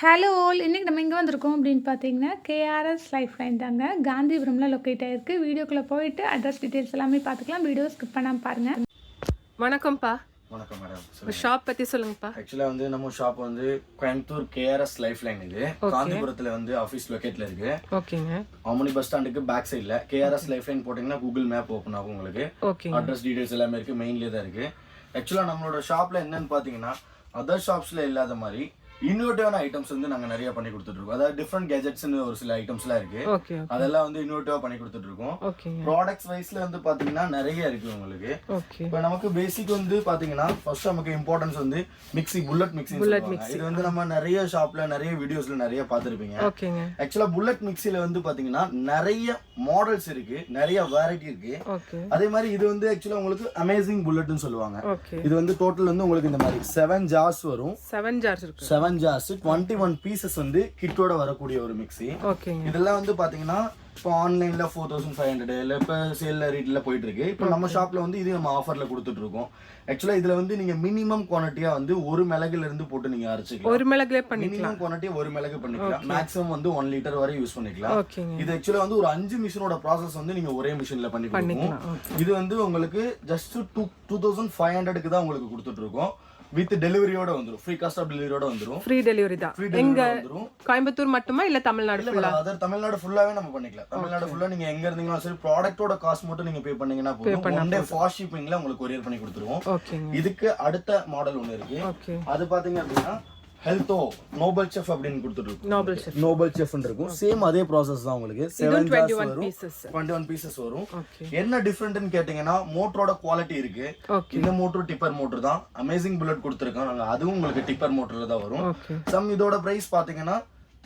Hello all இன்றைக்கி நம்ம எங்கே வந்திருக்கோம் அப்படின்னு பார்த்தீங்கன்னா கேஆர்எஸ் லைஃப் லைன் தாங்க. காந்திபுரமில் லொக்கேட் ஆகிருக்கு வீடியோக்குள்ளே போயிட்டு அட்ரஸ் டீட்டெயில்ஸ் எல்லாமே பார்த்துக்கலாம். வீடியோ ஸ்கிப் பண்ணாமல் பாருங்கள் வணக்கம்ப்பா. வணக்கம் மேடம் ஷாப் பத்தி சொல்லுங்கப்பா. ஆக்சுவலா வந்து நம்ம ஷாப் வந்து கோயம்புத்தூர் கேஆர்எஸ் லைஃப் லைன் இது. காந்திபுரத்துல வந்து ஆஃபீஸ் லொக்கேட்ல இருக்கு. ஓகேங்க ஆமணி பஸ் ஸ்டாண்டுக்கு பேக் சைடுல கேஆர்எஸ் லைஃப் லைன் போட்டீங்கன்னா கூகுள் மேப் ஓப்பன் ஆகும் உங்களுக்கு. அட்ரஸ் டீடைல்ஸ் எல்லாமே இருக்கு. மெயின்லேயே தான் இருக்கு. ஆக்சுவலா நம்மளோட ஷாப்ல என்னன்னு பாத்தீங்கன்னா அதர் ஷாப்ஸ்ல இல்லாத மாதிரி இன்னோவேட்டிவான ஐட்டம்ஸ் வந்து நாங்க நிறைய பண்ணி கொடுத்துட்டு இருக்கோம் அதாவது டிஃப்ரெண்ட் கேஜெட்ஸ்னு ஒரு சில ஐட்டம்ஸ்லாம் இருக்கு. அதெல்லாம் வந்து இன்னோவேட்டிவா பண்ணி கொடுத்துட்டு இருக்கோம் ப்ராடக்ட்ஸ் வைஸ்ல வந்து பாத்தீங்கன்னா நிறைய இருக்கு உங்களுக்கு. இப்போ நமக்கு பேசிக் வந்து பாத்தீங்கன்னா ஃபர்ஸ்ட் நமக்கு இம்பார்ட்டன்ஸ் வந்து மிக்ஸி புல்லட் மிக்ஸி இது வந்து நம்ம நிறைய ஷாப்ல நிறைய வீடியோஸ்ல நிறைய பார்த்திருப்பீங்க. ஓகேங்க ஆக்சுவலா புல்லட் மிக்ஸில வந்து பாத்தீங்கன்னா நிறைய மாடல்ஸ் இருக்கு. நிறைய வெரைட்டி இருக்கு. அதே மாதிரி இது வந்து ஆக்சுவலா உங்களுக்கு அமேசிங் புல்லட்னு சொல்லுவாங்க. இது வந்து டோட்டல் வந்து உங்களுக்கு இந்த மாதிரி செவன் ஜார்ஸ் வரும். செவன் ஜார்ஸ் இருக்கு. Seven jars twenty one pieces வந்து கிட்டோட வரக்கூடிய ஒரு மிக்ஸி ஓகேங்க. இதெல்லாம் வந்து பாத்தீங்கன்னா இப்போ ஆன்லைன்ல ஃபோர் தௌசண்ட் ஃபைவ் ஹண்ட்ரட் இல்லை இப்போ சேல்ல ரேட்ல போயிட்டு இருக்கு இப்போ நம்ம ஷாப்ல வந்து இது நம்ம ஆஃபர்ல கொடுத்துட்டு இருக்கோம் ஆக்சுவலா இதுல வந்து நீங்க மினிமம் குவான்டிட்டியா வந்து ஒரு மிளகுல இருந்து போட்டு நீங்க அரைச்சிக்கலாம். ஒரு மிளகுலே மினிமம் குவான்டிட்டி ஒரு மிளகு பண்ணிக்கலாம். மேக்ஸிமம் வந்து ஒன் லிட்டர் வரை யூஸ் பண்ணிக்கலாம். இது ஆக்சுவலா வந்து ஒரு அஞ்சு மிஷினோட ப்ராசஸ் வந்து நீங்க ஒரே மிஷின்ல பண்ணி இது வந்து உங்களுக்கு just two two thousand five ஹண்ட்ரடுக்கு தான் உங்களுக்கு கொடுத்துட்டு இருக்கோம் வித் டெலிவரியோட வந்துரும். ஃப்ரீ காஸ்ட் ஆஃப் டெலிவரியோட வந்துரும். ஃப்ரீ டெலிவரி தான். எங்க கோயம்புத்தூர் மட்டுமா இல்ல தமிழ்நாடு மேடம் அதர் தமிழ்நாடு ஃபுல்லாவே நம்ம பண்ணிக்கலாம். தமிழ்நாடு ஃபுல்லா நீங்க எங்க இருந்தீங்களும் சரி ப்ராடக்ட்டோட காஸ்ட் மட்டும் நீங்க பே பண்ணீங்கன்னா போதும். ஒன் டே ஃபாஸ்ட் ஷிப்பிங்ல உங்களுக்கு கொரியர் பண்ணி கொடுத்துருவோம். இதுக்கு அடுத்த மாடல் ஒன்னு இருக்கு. அது பாத்தீங்க அப்படின்னா ஹெல்த்தோ நோபல் செஃப் அப்படின்னு கொடுத்துருக்கோம் நோபல் ஷெஃப் நோபல் செஃப் இருக்கும். சேம் அதே ப்ராசஸ் தான் உங்களுக்கு. செவன் ஜார்ஸ் வரும். டுவெண்ட்டி ஒன் பீசஸ் வரும். என்ன டிஃப்ரெண்ட்னு கேட்டீங்கன்னா மோட்டரோட குவாலிட்டி இருக்கு. இந்த மோட்டர் டிப்பர் மோட்டர் தான். அமேசிங் புல்லட் கொடுத்துருக்கோம் நாங்க அதுவும் உங்களுக்கு டிப்பர் மோட்டர்ல தான் வரும். சம் இதோட பிரைஸ் பாத்தீங்கன்னா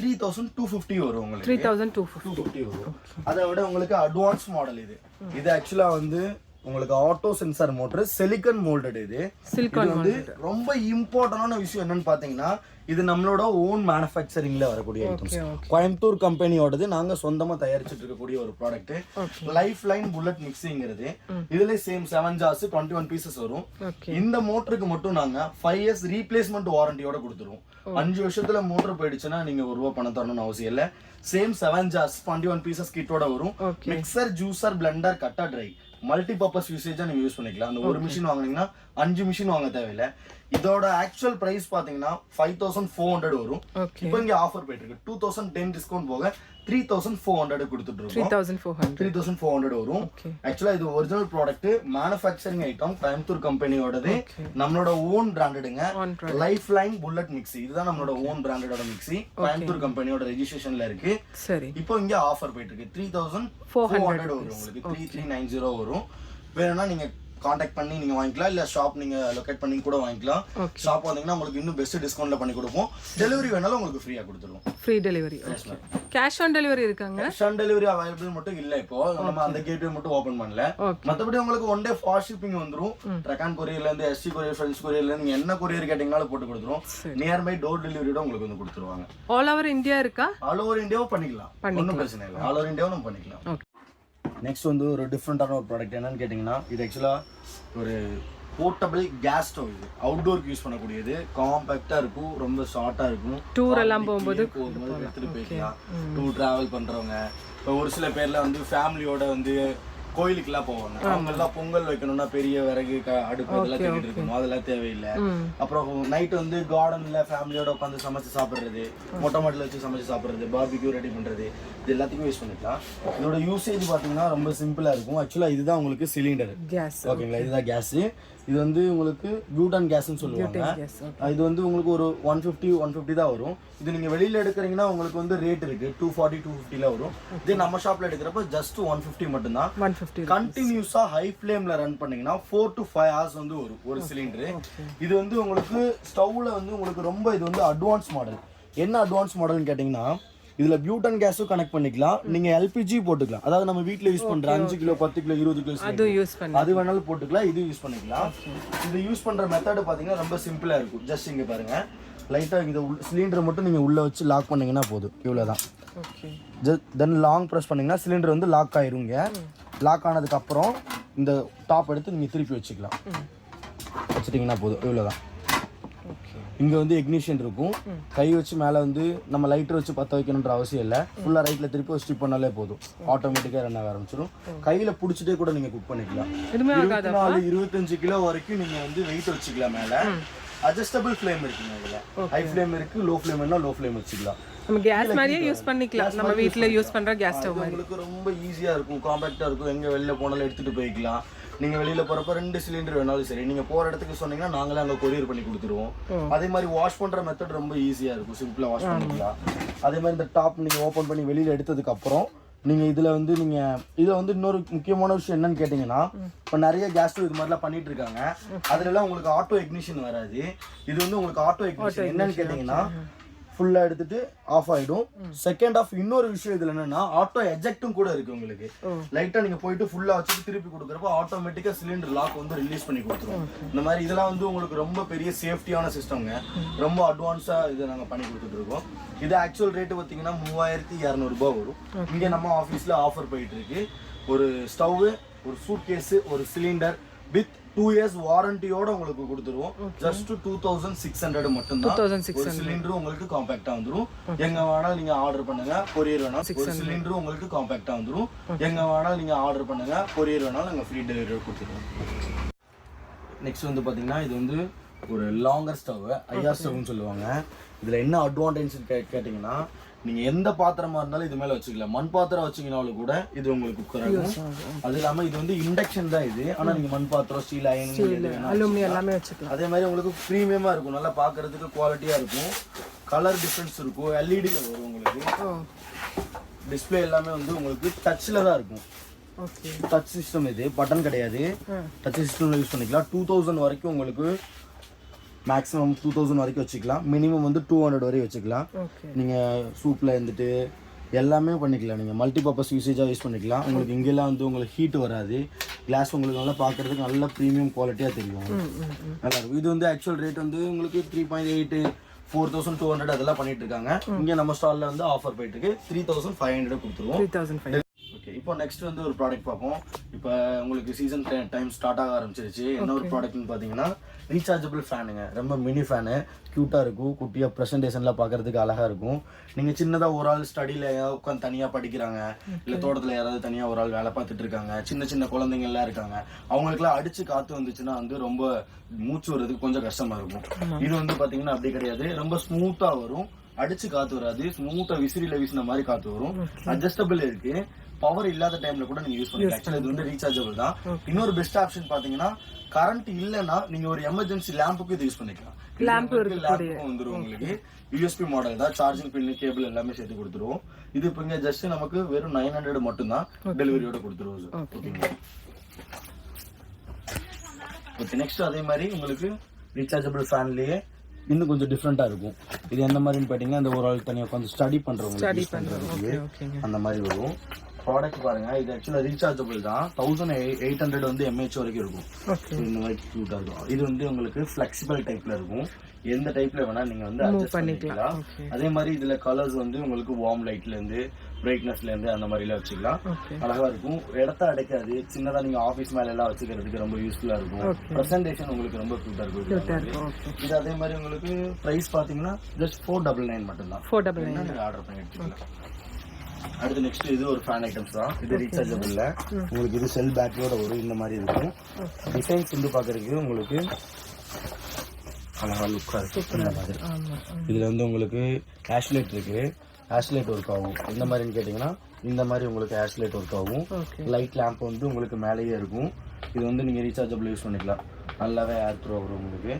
த்ரீ தௌசண்ட் டூ ஃபிஃப்டி வரும் உங்களுக்கு. த்ரீ தௌசண்ட் டூ ஃபிஃப்டி வரும். அதை விட உங்களுக்கு அட்வான்ஸ் மாடல் இது. இது ஆக்சுவலா வந்து உங்களுக்கு auto sensor motor silicon moulded இது. சிலிக்கான் வந்து ரொம்ப இம்பார்ட்டன்டான விஷயம் என்னன்னு பாத்தீங்கன்னா இது நம்மளோட ஓன் மேனுஃபேக்சரிங்ல வரக்கூடிய ஐட்டம்ஸ் கோயம்புத்தூர் கம்பெனியோடது நாங்க சொந்தமா தயாரிச்சிட்டு இருக்கக்கூடிய ஒரு ப்ராடக்ட் லைஃப் லைன் புல்லட் மிக்சிங்கிறது இதுல same seven jars twenty one pieces வரும். இந்த மோட்டருக்கு மட்டும் நாங்க ஃபைவ் இயர்ஸ் ரீப்ளேஸ்மெண்ட் வாரண்டியோட கொடுத்துருவோம். அஞ்சு வருஷத்துல மோட்டர் போயிடுச்சுன்னா நீங்க ஒரு ரூபா பணம் தரணும்னு அவசியம் இல்ல. Same seven jars twenty one pieces கிட்டோட வரும். மிக்சர் ஜூசர் பிளெண்டர் கட்டா ட்ரை மல்டி பர்பஸ் யூசேஜா நீங்க யூஸ் பண்ணிக்கலாம். அந்த ஒரு மிஷின் வாங்குனீங்கன்னா அஞ்சு மிஷின் வாங்க தேவையில்ல. இதோட ஆக்சுவல் பிரைஸ் பாத்தீங்கன்னா ஃபைவ் தௌசண்ட் ஃபோர் ஹண்ட்ரட் வரும். இப்போ இங்க ஆஃபர் போயிட்டு இருக்கு டூ தௌசண்ட் டென் டிஸ்கவுண்ட் போக த்ரீ தௌசண்ட் ஃபோர் ஹண்ட்ரட் கொடுத்துட்டு இருக்கோம். Thousand four hundred three thousand four hundred வரும். ஆக்சுவலா இது original product manufacturing item Coimbatore கம்பெனியோடது. நம்மளோட ஓன் பிராண்டடுங்க லைஃப் லைன் புல்லட் மிக்ஸி இதுதான் நம்மளோட ஓன் பிராண்டடோட மிக்ஸி கோயம்புத்தூர் கம்பெனியோட ரெஜிஸ்ட்ரேஷன்ல இருக்கு. சரி. இப்போ இங்க ஆஃபர் போயிட்டு இருக்கு த்ரீ தௌசண்ட் 400 ஃபோர் ஹண்ட்ரட் வரும் உங்களுக்கு. த்ரீ த்ரீ நைன் ஜீரோ வரும். வேணும்னா நீங்க காண்டாக்ட் பண்ணி நீங்க வாங்கிக்கலாம். இல்ல ஷாப் நீங்க லொகேட் பண்ணி கூட வாங்கிக்கலாம். ஷாப் வந்தீங்கன்னா உங்களுக்கு இன்னும் பெஸ்ட் டிஸ்கவுண்ட்ல பண்ணி கொடுப்போம். டெலிவரி வேணாலும் உங்களுக்கு ஃப்ரீயா கொடுத்துருவோம். Free delivery cash on delivery இருக்காங்க? கேஷ் ஆன் டெலிவரி அவைலபிள் மட்டும் இல்ல இப்போ. நம்ம அந்த கேட்வே மட்டும் ஓபன் பண்ணல. மத்தபடி உங்களுக்கு ஒன் டே ஃபாஸ்ட் ஷிப்பிங் வந்துரும். ட்ரக்கான் கொரியர்ல இருந்து எஸ்டி கொரியர் ஃப்ரெண்ட்ஸ் கொரியர்ல இருந்து நீங்க என்ன கொரியர் கேட்டீங்கனாலும் போட்டு கொடுத்துரும். நியர் பை டோர் டெலிவரியோட உங்களுக்கு வந்து கொடுத்துருவாங்க. ஆல் ஓவர் இந்தியா இருக்கா? ஆல் ஓவர் இந்தியாவும் பண்ணிக்கலாம். ஒன்றும் பிரச்சனை இல்லை. ஆல் ஓவர் இந்தியாவும் நம்ம பண்ணிக்கலாம். நெக்ஸ்ட் வந்து ஒரு டிஃப்ரெண்டான ஒரு ப்ராடக்ட் என்னன்னு கேட்டிங்கன்னா இது ஆக்சுவலா ஒரு போர்ட்டபிள் கேஸ் ஸ்டவ் இது. அவுட்டோருக்கு யூஸ் பண்ணக்கூடியது. காம்பேக்டாக இருக்கும் ரொம்ப ஷார்ட்டாக இருக்கும். டூர் எல்லாம் போகும்போது போகும்போது எடுத்துட்டு போய்க்கலாம். டூர் டிராவல் பண்றவங்க. இப்போ ஒரு சில பேர்ல வந்து ஃபேமிலியோட வந்து கோயிலுக்குலாம் போவாங்க. அவங்க எல்லாம் பொங்கல் வைக்கணும்னா பெரிய விறகு அடுப்பு இதெல்லாம் தேடிட்டு இருக்கணும். அதெல்லாம் தேவையில்லை. அப்புறம் நைட் வந்து கார்டன்ல ஃபேமிலியோட உட்காந்து சமைச்சு சாப்பிடுறது மொட்டை மாட்டில் வச்சு சமைச்சு சாப்பிடுறது பார்பிக்யூ ரெடி பண்றது இது எல்லாத்துக்கும் யூஸ் பண்ணிக்கலாம். இதோட யூசேஜ் பாத்தீங்கன்னா ரொம்ப சிம்பிளா இருக்கும். ஆக்சுவலா இதுதான் உங்களுக்கு சிலிண்டர் கேஸ் ஓகேங்களா? இதுதான் கேஸ் இது வந்து உங்களுக்கு பியூட்டான் கேஸ்னு சொல்லுவாங்க. இது வந்து உங்களுக்கு ஒரு ஒன் ஃபிஃப்டி ஒன் ஃபிஃப்டி தான் வரும். இது நீங்க வெளியில எடுக்கிறீங்கன்னா உங்களுக்கு வந்து ரேட் இருக்கு. டூ ஃபார்ட்டி டூ ஃபிஃப்டில வரும். இதே நம்ம ஷாப்ல எடுக்கிறப்ப ஜஸ்ட் ஒன் ஃபிஃப்டி மட்டும்தான். ஒன் ஃபிஃப்டி கண்டினியூஸா ஹை ஃப்ளேம்ல ரன் பண்ணீங்கன்னா ஃபோர் டு ஃபைவ் ஹவர்ஸ் வந்து வரும் ஒரு சிலிண்டர் இது வந்து உங்களுக்கு ஸ்டவ்ல வந்து உங்களுக்கு ரொம்ப இது வந்து அட்வான்ஸ் மாடல் என்ன அட்வான்ஸ் மாடல்னு கேட்டிங்கன்னா இதுல பியூட்டன் கேஸும் கனெக்ட் பண்ணிக்கலாம். நீங்க எல்பிஜி போட்டுக்கலாம். அதாவது நம்ம வீட்ல யூஸ் பண்ற அஞ்சு கிலோ பத்து கிலோ இருபது கிலோ. அதுவும் யூஸ் பண்ண அது வேணாலும் போட்டுக்கலாம் இது யூஸ் பண்ணிக்கலாம். இது யூஸ் பண்ற மெத்தட் பாத்தீங்கன்னா ரொம்ப சிம்பிளா இருக்கும். ஜஸ்ட் இங்க பாருங்க. லைட்டா இந்த சிலிண்டர் மட்டும் நீங்க உள்ள வச்சு லாக் பண்ணீங்கன்னா போதும். இவ்வளவுதான். தென் லாங் ப்ரெஸ் பண்ணீங்கன்னா சிலிண்டர் வந்து லாக் ஆயிருங்க. லாக் ஆனதுக்கு அப்புறம் இந்த டாப் எடுத்து நீங்க திருப்பி வச்சுக்கலாம். வச்சுட்டீங்கன்னா போதும். இவ்வளவுதான். இங்கே வந்து எக்னிஷியன் இருக்கும். கை வச்சு மேலே வந்து நம்ம லைட்டர் வச்சு பற்ற வைக்கணுன்ற அவசியம் இல்லை. ஃபுல்லாக ரைட்டில் திருப்பி ஒரு ஸ்டிப் பண்ணாலே போதும். ஆட்டோமேட்டிக்காக ரன் ஆக ஆரம்பிச்சிடும் கையில் பிடிச்சிட்டே கூட நீங்கள் குக் பண்ணிக்கலாம். இருபத்தி நாலு இருபத்தஞ்சு கிலோ வரைக்கும் நீங்கள் வந்து வெயிட் வச்சுக்கலாம் மேலே. அட்ஜஸ்டபிள் ஃப்ளேம் இருக்குங்க இதில். ஹை ஃப்ளேம் இருக்குது லோ ஃப்ளேம்னா லோ ஃப்ளேம் வச்சுக்கலாம். நம்ம கேஸ் மாதிரியே யூஸ் பண்ணிக்கலாம். நம்ம வீட்ல யூஸ் பண்ற கேஸ் ஸ்டவ் உங்களுக்கு ரொம்ப ஈஸியாக இருக்கும். காம்பேக்டாக இருக்கும். எங்கே வெளில போனாலும் எடுத்துகிட்டு போய்க்கலாம். நீங்கள் வெளியில் போகிறப்ப ரெண்டு சிலிண்டர் வேணாலும் சரி. நீங்கள் போகிற இடத்துக்கு சொன்னீங்கன்னா நாங்களே அங்கே கொரியர் பண்ணி கொடுத்துருவோம். அதே மாதிரி வாஷ் பண்ணுற மெத்தட் ரொம்ப ஈஸியாக இருக்கும். சிம்பிளாக வாஷ் பண்ணிக்கலாம். அதே மாதிரி இந்த டாப் நீங்கள் ஓப்பன் பண்ணி வெளியில் எடுத்ததுக்கப்புறம் நீங்கள் இதில் வந்து நீங்கள் இதில் வந்து இன்னொரு முக்கியமான விஷயம் என்னன்னு கேட்டிங்கன்னா இப்போ நிறைய கேஸ் இது மாதிரிலாம் பண்ணிட்டு இருக்காங்க. அதுலலாம் உங்களுக்கு ஆட்டோ எக்னிஷன் வராது. இது வந்து உங்களுக்கு ஆட்டோ எக்னிஷன் என்னன்னு கேட்டிங்கன்னா ஃபுல்லாக எடுத்துட்டு ஆஃப் ஆயிடும். செகண்ட் ஆஃப் இன்னொரு விஷயம் இதுல என்னன்னா ஆட்டோ எஜெக்டும் கூட இருக்கு உங்களுக்கு. லைட்டா நீங்க போயிட்டு ஃபுல்லா வச்சுட்டு திருப்பி கொடுக்குறப்ப ஆட்டோமேட்டிக்கா சிலிண்டர் லாக் வந்து ரிலீஸ் பண்ணி கொடுத்துரும். இந்த மாதிரி இதெல்லாம் வந்து உங்களுக்கு ரொம்ப பெரிய சேஃப்டியான சிஸ்டம்ங்க ரொம்ப அட்வான்ஸா இதை நாங்க பண்ணி கொடுத்துட்டு இருக்கோம். இது ஆக்சுவல் ரேட்டு பார்த்தீங்கன்னா மூவாயிரத்தி இரநூறுபா வரும். இங்க நம்ம ஆஃபீஸ்ல ஆஃபர் போயிட்டு இருக்கு. ஒரு ஸ்டவ் ஒரு சூட் கேஸ் ஒரு சிலிண்டர் வித் டூ இயர்ஸ் வாரண்டியோட உங்களுக்கு கொடுத்துருவோம். Just two thousand six hundred மட்டும்தான். 2600. ஒரு சிலிண்டர் உங்களுக்கு காம்பாக்டா வந்துரும். எங்க வேணாலும் நீங்க ஆர்டர் பண்ணுங்க கொரியர் வேணாலும். ஒரு சிலிண்டர் உங்களுக்கு காம்பாக்டா வந்துரும். எங்க வேணாலும் நீங்க ஆர்டர் பண்ணுங்க கொரியர் வேணாலும் நாங்க ஃப்ரீ டெலிவரி கொடுத்துருவோம். நெக்ஸ்ட் வந்து பாத்தீங்கன்னா இது வந்து ஒரு லாங்கர் ஸ்டவ் ஐஆர் ஸ்டவ்னு சொல்லுவாங்க. இதுல என்ன அட்வான்டேஜ் கேட்டிங்கன்னா நீங்க எந்த பாத்திரமா இருந்தாலும் இது மேல வச்சுக்கலாம் மண் பாத்திரம் வச்சீங்கனாலும் கூட இது உங்களுக்கு குக்கர் ஆகும் அது இல்லாம இது வந்து இண்டக்ஷன் தான் இது. ஆனா நீங்க மண் பாத்திரம் ஸ்டீல் அயன் அலுமினியம் எல்லாமே வச்சுக்கலாம். அதே மாதிரி உங்களுக்கு ப்ரீமியமாக இருக்கும். நல்லா பார்க்கறதுக்கு குவாலிட்டியாக இருக்கும். கலர் டிஃப்ரென்ஸ் இருக்கும். எல்இடியில் வரும் உங்களுக்கு. டிஸ்ப்ளே எல்லாமே வந்து உங்களுக்கு டச்சில் தான் இருக்கும். டச் சிஸ்டம் இது. பட்டன் கிடையாது. டச் சிஸ்டமில் யூஸ் பண்ணிக்கலாம். டூ தௌசண்ட் வரைக்கும் உங்களுக்கு மேக்ஸிமம் டூ தௌசண்ட் வரைக்கும் வச்சுக்கலாம். மினிமம் வந்து டூ ஹண்ட்ரட் வரைக்கும் வச்சுக்கலாம். நீங்கள் சூப்பில் இருந்துட்டு எல்லாமே பண்ணிக்கலாம். நீங்கள் மல்டி பர்பஸ் யூசேஜாக யூஸ் பண்ணிக்கலாம். உங்களுக்கு இங்கெல்லாம் வந்து உங்களுக்கு ஹீட் வராது. கிளாஸ் உங்களுக்கு நல்லா பார்க்கறதுக்கு நல்ல ப்ரீமியம் குவாலிட்டியாக தெரியும். உங்களுக்கு. நல்லா இருக்கும். இது வந்து ஆக்சுவல் ரேட் வந்து உங்களுக்கு three point eight four thousand two hundred அதெல்லாம் பண்ணிட்டு இருக்காங்க. இங்கே நம்ம ஸ்டாலில் வந்து ஆஃபர் போயிட்டு இருக்கு. த்ரீ தௌசண்ட் ஃபைவ் ஹண்ட்ரட் கொடுத்துருவோம். த்ரீ தௌசண்ட் ஃபைவ் ஓகே இப்போ நெக்ஸ்ட் வந்து ஒரு ப்ராடக்ட் பார்ப்போம். இப்போ உங்களுக்கு சீசன் டைம் ஸ்டார்ட் ஆக ஆரம்பிச்சிருச்சு. என்ன ஒரு ப்ராடக்ட்னு பார்த்தீங்கன்னா ரீசார்ஜபிள் ஃபேனுங்க ரொம்ப மினி ஃபேனு க்யூட்டாக இருக்கும். குட்டியாக ப்ரெசன்டேஷன்லாம் பார்க்கறதுக்கு அழகாக இருக்கும். நீங்கள் சின்னதாக ஒரு ஆள் ஸ்டடியில் உட்காந்து தனியாக படிக்கிறாங்க. இல்லை தோட்டத்தில் யாராவது தனியாக ஒரு ஆள் வேலை பார்த்துட்டு இருக்காங்க. சின்ன சின்ன குழந்தைங்கள்லாம் இருக்காங்க. அவங்களுக்குலாம் அடிச்சு காற்று வந்துச்சுன்னா வந்து ரொம்ப மூச்சு வர்றதுக்கு கொஞ்சம் கஷ்டமா இருக்கும். இது வந்து பார்த்தீங்கன்னா அப்படி கிடையாது. ரொம்ப ஸ்மூத்தாக வரும். அடிச்சு காத்து வராது. ஸ்மூத்தா விசிறில வீசின மாதிரி காத்து வரும். அட்ஜஸ்டபிள் இருக்கு. பவர் இல்லாத டைம்ல கூட நீங்க யூஸ் பண்ணிக்கலாம். ஆக்சுவலி இது வந்து ரீசார்ஜபிள் தான். இன்னொரு பெஸ்ட் ஆப்ஷன் பாத்தீங்கன்னா கரண்ட் இல்லைன்னா நீங்க ஒரு எமர்ஜென்சி லேம்புக்கு இது யூஸ் பண்ணிக்கலாம். Lamp லேம்புக்கும் வந்துரும் உங்களுக்கு. யூஎஸ்பி மாடல் தான். சார்ஜிங் பின் கேபிள் எல்லாமே சேர்த்து கொடுத்துருவோம் இது இப்போ இங்க ஜஸ்ட் நமக்கு வெறும் நைன் ஹண்ட்ரட் மட்டும் தான் டெலிவரியோட கொடுத்துருவோம் ஓகேங்களா ஓகே நெக்ஸ்ட் அதே மாதிரி உங்களுக்கு ரீசார்ஜபிள் ஃபேன்லயே இன்னும் கொஞ்சம் டிஃப்ரெண்டா இருக்கும். இது எந்த மாதிரின்னு பார்த்தீங்கன்னா இந்த ஒரு ஆள் தனியாக உட்காந்து ஸ்டடி பண்றவங்க அந்த மாதிரி வரும். ப்ராடக்ட் பாருங்க. இது ஆக்சுவலாக ரீசார்ஜபிள் தான். தௌசண்ட் எயிட் ஹண்ட்ரட் வந்து எம்ஏஹெச் வரைக்கும் இருக்கும். இந்த மாதிரி க்யூட்டாக இருக்கும். இது வந்து உங்களுக்கு ஃப்ளெக்சிபிள் டைப்ல இருக்கும். எந்த டைப்ல வேணா நீங்க வந்து adjust பண்ணிக்கலாம். அதே மாதிரி இதுல கலர்ஸ் வந்து உங்களுக்கு வார்ம் லைட்ல இருந்து பிரைட்னஸ்ல இருந்து அந்த மாதிரிலாம் வச்சுக்கலாம். அழகா இருக்கும். இடத்த அடைக்காது. சின்னதா நீங்க ஆபீஸ் மேல எல்லாம் வச்சுக்கிறதுக்கு ரொம்ப யூஸ்ஃபுல்லா இருக்கும். பிரசன்டேஷன் உங்களுக்கு ரொம்ப கியூட்டா இருக்கும் இது அதே மாதிரி உங்களுக்கு பிரைஸ் பாத்தீங்கன்னா ஜஸ்ட் ஃபோர் டபுள் நைன் மட்டும் தான் ஃபோர் டபுள் நைன் ஆர்டர் பண்ணி எடுத்துக்கலாம். அடுத்து நெக்ஸ்ட் இது ஒரு ஃபேன் ஐட்டம்ஸ் தான். இது ரீசார்ஜபிள்ல உங்களுக்கு இது செல் பேட்டரியோட வரும் இந்த மாதிரி இருக்கும். டிசைன்ஸ் வந்து பாக்குறதுக்கு உங்களுக்கு அழகா லுக்கா இருக்கும் இந்த மாதிரி. இதுல வந்து உங்களுக்கு ஆஷ்லைட் இருக்கு. ஆஷ்லைட் ஒர்க் ஆகும். எந்த மாதிரின்னு கேட்டிங்கன்னா இந்த மாதிரி உங்களுக்கு ஆஷ்லைட் ஒர்க் ஆகும். லைட் லேம்ப் வந்து உங்களுக்கு மேலேயே இருக்கும். இது வந்து நீங்க ரீசார்ஜபிள் யூஸ் பண்ணிக்கலாம். நல்லாவே ஏர் த்ரோ வரும் உங்களுக்கு.